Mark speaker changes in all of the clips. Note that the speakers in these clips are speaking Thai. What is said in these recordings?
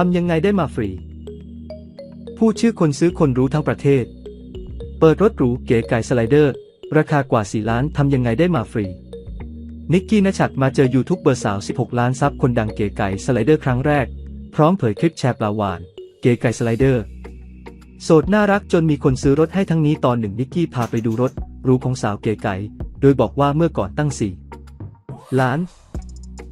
Speaker 1: ทำยังไงได้มาฟรีพูดชื่อคนซื้อคนรู้ทั้งประเทศ เปิดรถหรูเก๋ไก่สไลเดอร์ ราคากว่า 4 ล้านทำยังไงได้มาฟรี นิกกี้นชัดมาเจอยูทูบเบอร์สาว 16 ล้านซับคนดังเก๋ไก่สไลเดอร์ครั้งแรก พร้อมเผยคลิปแชร์ปลาวาน เก๋ไก่สไลเดอร์ โสดน่ารักจนมีคนซื้อรถให้ทั้งนี้ตอนหนึ่งนิกกี้พาไปดูรถหรูของสาวเก๋ไก่ โดยบอกว่าเมื่อก่อนตั้ง4ล้าน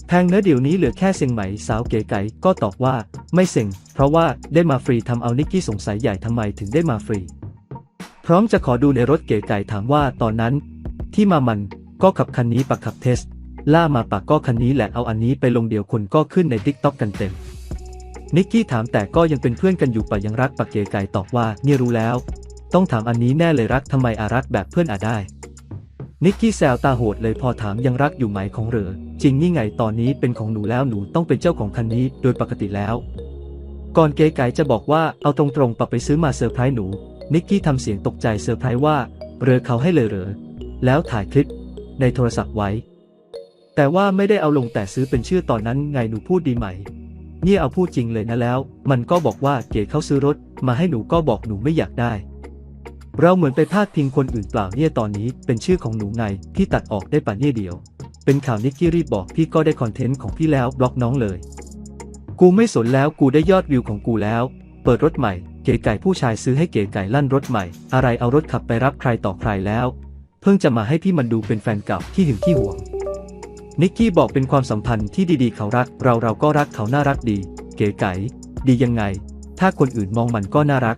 Speaker 1: แพงเนื้อเดี๋ยวนี้เหลือแค่เซ็งไหมสาวเก๋ไก่ก็ตอบว่าไม่เซ็งเพราะว่าได้มาฟรีทำเอานิกกี้สงสัยใหญ่ทำไมถึงได้มาฟรี พร้อมจะขอดูในรถเก๋ไก่ถามว่าตอนนั้น ที่มามันก็ขับคันนี้ปักขับเทสล่ามาปักก็คันนี้แหละเอาอันนี้ไปลงเดียวคนก็ขึ้นในทิกต็อกกันเต็มนิกกี้ถามแต่ก็ยังเป็นเพื่อนกันอยู่ปะยังรักปักเก๋ไก่ตอบว่าเนี่ยรู้แล้ว ต้องถามอันนี้แน่เลยรักทำไมอารักแบบเพื่อนอาได้ นิกกี้แซวตาโหดเลยพอถามยังรักอยู่ไหมของเหรอ จริงนี่ไงตอนนี้เป็นของหนูแล้วหนูต้องเป็นเจ้าของคันนี้โดยปกติแล้ว ก่อนเก๋ไก่จะบอกว่าเอาตรงๆปะไปซื้อมาเซอร์ไพรส์หนู นิกกี้ทำเสียงตกใจเซอร์ไพรส์ว่าเรือเขาให้เลยเหรอ แล้วถ่ายคลิป ในโทรศัพท์ไว้ แต่ว่าไม่ได้เอาลงแต่ซื้อเป็นชื่อตอนนั้นไงหนูพูดดีไหมนี่เอาพูดจริงเลยนะแล้ว มันก็บอกว่าเก๋เขาซื้อรถ มาให้หนูก็บอกหนูไม่อยากได้ เราเหมือนไปพาดพิงคนอื่นเปล่าเนี่ยตอนนี้เป็นชื่อของหนูไงพี่ตัดออกได้ป่ะเนี่ยเดียว เป็นข่าวนิกกี้รีบบอกพี่ก็ได้คอนเทนต์ของพี่แล้วบล็อกน้องเลย กูไม่สนแล้วกูได้ยอดวิวของกูแล้ว เปิดรถใหม่ เก๋ไก่ผู้ชายซื้อให้เก๋ไก่ลั่นรถใหม่ อะไรเอารถขับไปรับใครต่อใครแล้ว เพิ่งจะมาให้พี่มันดูเป็นแฟนเก่าที่หึงที่หวงนิกกี้บอกเป็นความสัมพันธ์ที่ดีๆเขารัก เราเราก็รักเขาน่ารักดี เก๋ไก๋ดียังไง ถ้าคนอื่นมองมันก็น่ารัก